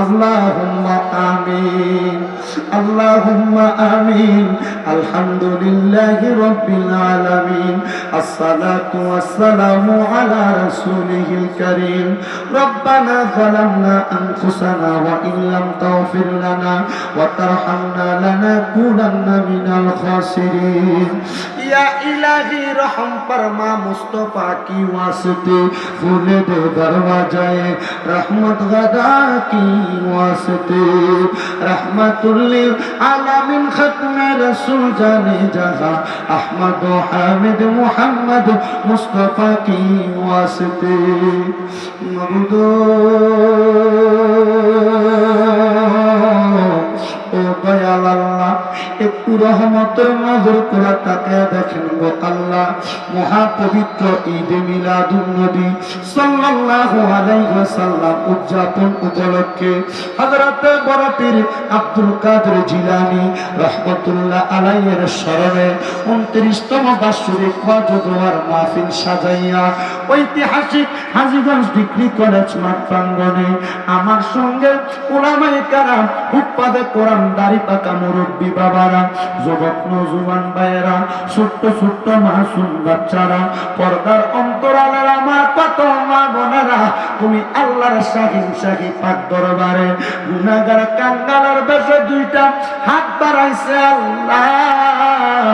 আল্লাহুম্মা আমিন আল্লাহুম্মা আমিন, আলহামদুলিল্লাহি রাব্বিল আলামিন, আসসালাতু ওয়াসসালামু আলা রাসূলিহিল কারীম, রব্বানা যালামনা আনফুসানা ওয়া ইন লাম তাগফির লানা ওয়া তারহামনা লানাকুনান্না মিনাল খাসিরিন। ইয়া ইলাহি রহম ফরমা মুস্তাফা কি ওয়াসিতে ফুলে দে দরওয়াজায়ে, রহমত গদা কি ওয়াসিতি রহমাতুল লিল আলামিন খতমে রাসূল জানে জাহা ও হামিদ মুহাম্মদ মুস্তাফা কি রহমতের নজর করে তাকে দেখেন গো আল্লাহ মহাপবিত্র ঈদে মিলাদুন নবী সাল্লাল্লাহু আলাইহি ওয়াসাল্লাম উদযাপন উপলক্ষে হযরত বড় পীর আব্দুল কাদের জিলানী রহমতুল্লাহ আলাইহির স্মরণে 29তম বার্ষিক ওয়াজ দোয়ার মাহফিল সাজাইয়া ঐতিহাসিক হাজীগঞ্জ ডিগ্রি কলেজ মাঠ প্রাঙ্গণে আমার সঙ্গে ওলামায়ে কারাম উৎপাদে কোরআন দাড়ি পাকা মুরব্বী বাবারা ছোট্ট ছোট্ট বাচ্চারা, পর্দার অন্তরালের আমার কত মা বোনেরা, তুমি আল্লাহর শাহিন শাহি পাক দরবারে গুনাগার বেশে দুইটা হাত বাড়াইছে আল্লাহ।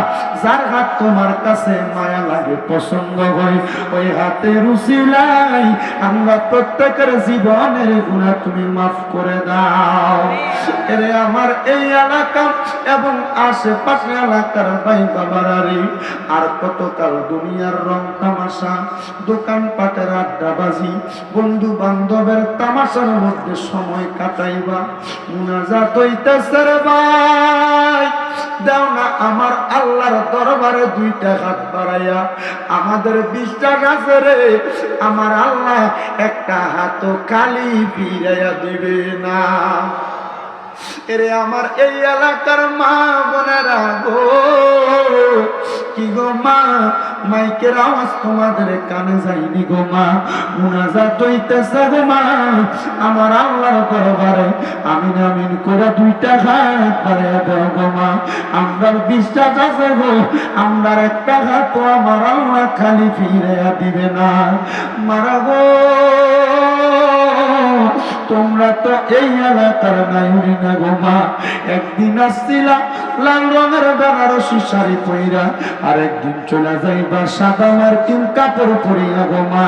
যার হাত তোমার কাছে মায়া লাগে, পছন্দ হয়, ওই হাতে রুচিলাই আমরা প্রত্যেকের জীবনের গুণা তুমি মাফ করে দাও। এরে আমার এই এলাকা এবং বান্ধবের তামাশার মধ্যে সময় কাটাইবা। মুনাজাত হইতেছে না আমার আল্লাহর দরবারে দুইটা হাত বাড়াইয়া। আমাদের বিশ্বাস আছে রে, আমার আল্লাহ একটা হাত কালি ফিরাইয়া দিবে না। এরে আমার এই এলাকার মা বোনেরা গো। কি গো মা? মাইকের আওয়াজ তোমাদের কানে গো মা। গো মা। আমার আল্লাহর দরবারে আমিন করে দুইটা হাত দাও গো মা। আমরা বিশ্বাস আছে গো আমরা একটা হাত আমার আল্লাহ খালি ফিরে দিবে না। মারা গো, তোমরা তো এই এলাকার নাইরি না গো মা। একদিন আসছিলা লাল বেনারসি শাড়ি পইরা আর একদিন চলে যাইবা সাদা মার্কিন কাপড় পরিয়া গো মা।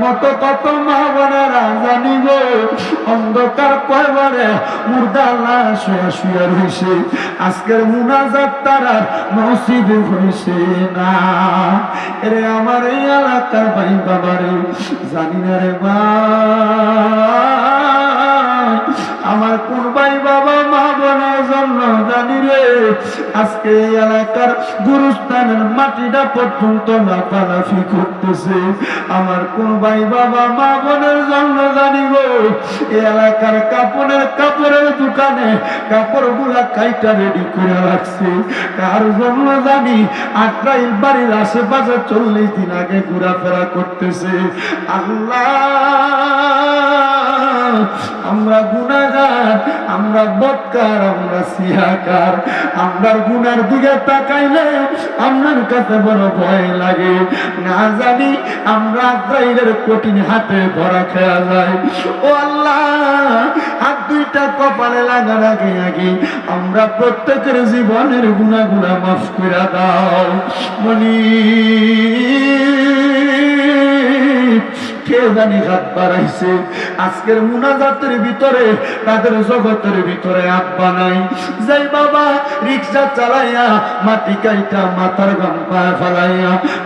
মতো কত মা অন্ধকার কয়বারে মুর্দা লাশ হইয়া রইছে। আজকের মুনাজাত তারার নসিব হইছে না। এরে আমার এই এলাকার ভাই বাবারে, জানি না রে মা। আমার কোন ভাই বাবা জন্য জানি রে, আজকে এই এলাকার গুরুস্থানের মাটিটা পর্যন্ত করতেছে। আমার কোন ভাই বাবা, মা বোনের জন্য জানি গো এলাকার কাপড়ের কাপড়ের দোকানে কাপড়গুলা কাইটা রেডি করে রাখছে। কার জন্য জানি আটরাইল বাড়ির আশেপাশে চল্লিশ দিন আগে ঘোরাফেরা করতেছে। আল্লাহ! আমরা গুনাগার আমরা বৎকার আমরা সিহাকার আমরা গুনার দিকে তাকাইলে আপনার কাছে বড় ভয় লাগে। না জানি আমরা আজরাইলের কঠিন হাতে ধরা খেয়া যায়। ও আল্লাহ, হাত দুইটা কপালে লাগার আগে আগে আমরা প্রত্যেকের জীবনের গুণাগুলা মাফ করে দাও। মনি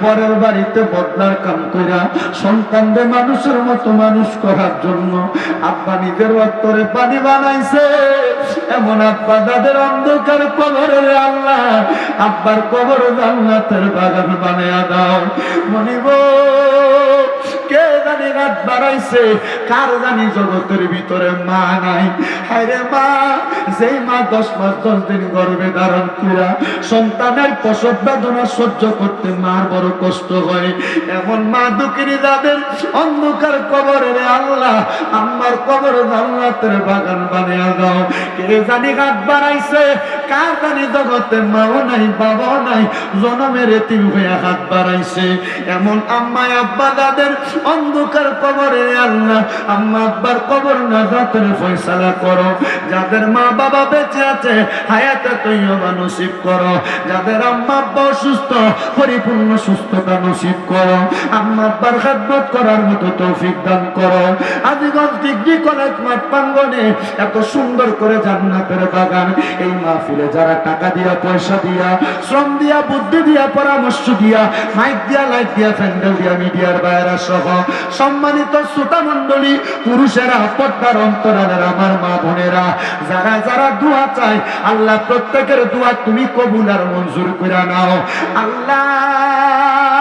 পরের বাড়িতে বদলার কাম সন্তানদের মানুষের মতো মানুষ করার জন্য আব্বা নিজের অত্তরে পানি বানাইছে। এমন আব্বা তাদের অন্ধকার কবরের আল্লাহ, আব্বার কবর জান্নাতের বাগান বানায়া দাও। মনিব কে জানি হাত বাড়াইছে। কার জানি জগতের ভিতরে মা নাই। হায়রে মা, যেই মা দশ মাস, দশ দিন গর্ভে ধারণ করা সন্তানের প্রসব বেদনা সহ্য করতে মার বড় কষ্ট হয়। এমন মা দুঃখিনী যাদের অন্ধকার কবরের আল্লাহ আমার কবর জান্নাতের বাগান বানিয়ে দাও। কে জানি হাত বাড়াইছে কার জগতে মাও নাই, বাবাও নাই, জনমের এতিম হাত বাড়াইছে। এমন আম্মা আব্বা যাদের অন্ধকার কবরে আল্লাহ, আম্মা আব্বার কবর না যাদের ফয়সালা করো। যাদের মা বাবা বেঁচে আছে, হায়াতে নসিব করো। যাদের আম্মা আব্বা অসুস্থ, পরিপূর্ণ সুস্থতা নসিব করো। আম্মা আব্বার খেদমত করার মতো তৌফিক দান করো। আদিগঞ্জ ডিগ্রি কলেজ মাঠ প্রাঙ্গনে এত সুন্দর করে জান্নাতের বাগান, এই মাহফিলে যারা টাকা দিয়া, পয়সা দিয়া, শ্রম দিয়া, বুদ্ধি দিয়া, পরামর্শ দিয়া মাইক দিয়া লাইট দিয়া প্যান্ডেল দিয়া, মিডিয়ার বাইরা সহ সম্মানিত শ্রোতা মন্ডলী পুরুষেরা, পর্দার অন্তরালের আমার মা বোনেরা, যারা যারা দোয়া চায়, আল্লাহ প্রত্যেকের দোয়া তুমি কবুল আর মঞ্জুর করে নাও। আল্লাহ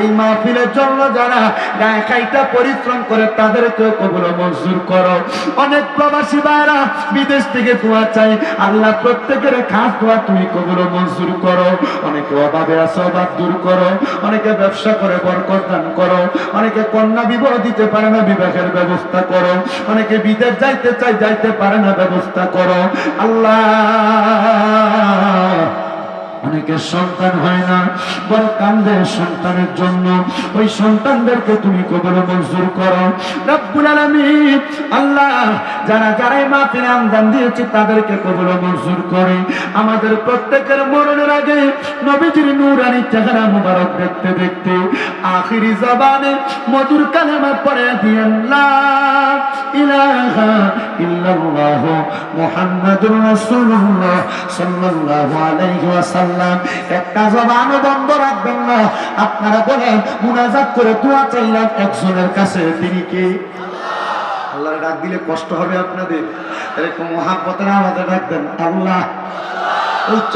এই মাহফিলের জন্য যারা গায়ে খাইটা পরিশ্রম করে তাদেরকেও কবুল মঞ্জুর করো। অনেক প্রবাসী ভাইরা বিদেশ থেকে দোয়া চাই। আল্লাহ প্রত্যেকের খাস দোয়া তুমি কবুল মঞ্জুর করো। অনেকে অভাবে আছে, অভাব দূর করো। অনেকে ব্যবসা করে বরকত দান করো। অনেকে কন্যা বিবাহ দিতে পারে না, বিবাহের ব্যবস্থা করো। অনেকে বিদেশ যাইতে চাই যাইতে পারে না, ব্যবস্থা করো। আল্লাহ অনেকের সন্তান হয় না বড় কান্দে সন্তানের জন্য। ওই সন্তানদেরকে তুমি কবর মঞ্জুর করো। রব্বুল আলামিন আল্লাহ যারা যারাই মা ফিরে আমদান দিয়েছে, তাদেরকে কবর মঞ্জুর করে। আমাদের প্রত্যেকের মরণের আগে নবীজির নূরানি চেহারা মুবারক দেখতে দেখতে আখিরি জবানে মধুর কালেমা পড়ে দিয়েন, লা ইলাহা ইল্লাল্লাহ মুহাম্মাদুর রাসূলুল্লাহ সাল্লাল্লাহু আলাইহি ওয়াসাল্লাম। একটা জবান বন্ধ রাখবেন না। আপনারা বলেন, মুনাজাত করে দোয়া চাইলাম একজনের কাছে, তিনি কে? আল্লাহর ডাক দিলে কষ্ট হবে আপনাদের। এরকম মহাপতরা আমাদের ডাক দেন আল্লাহ। উচ্চ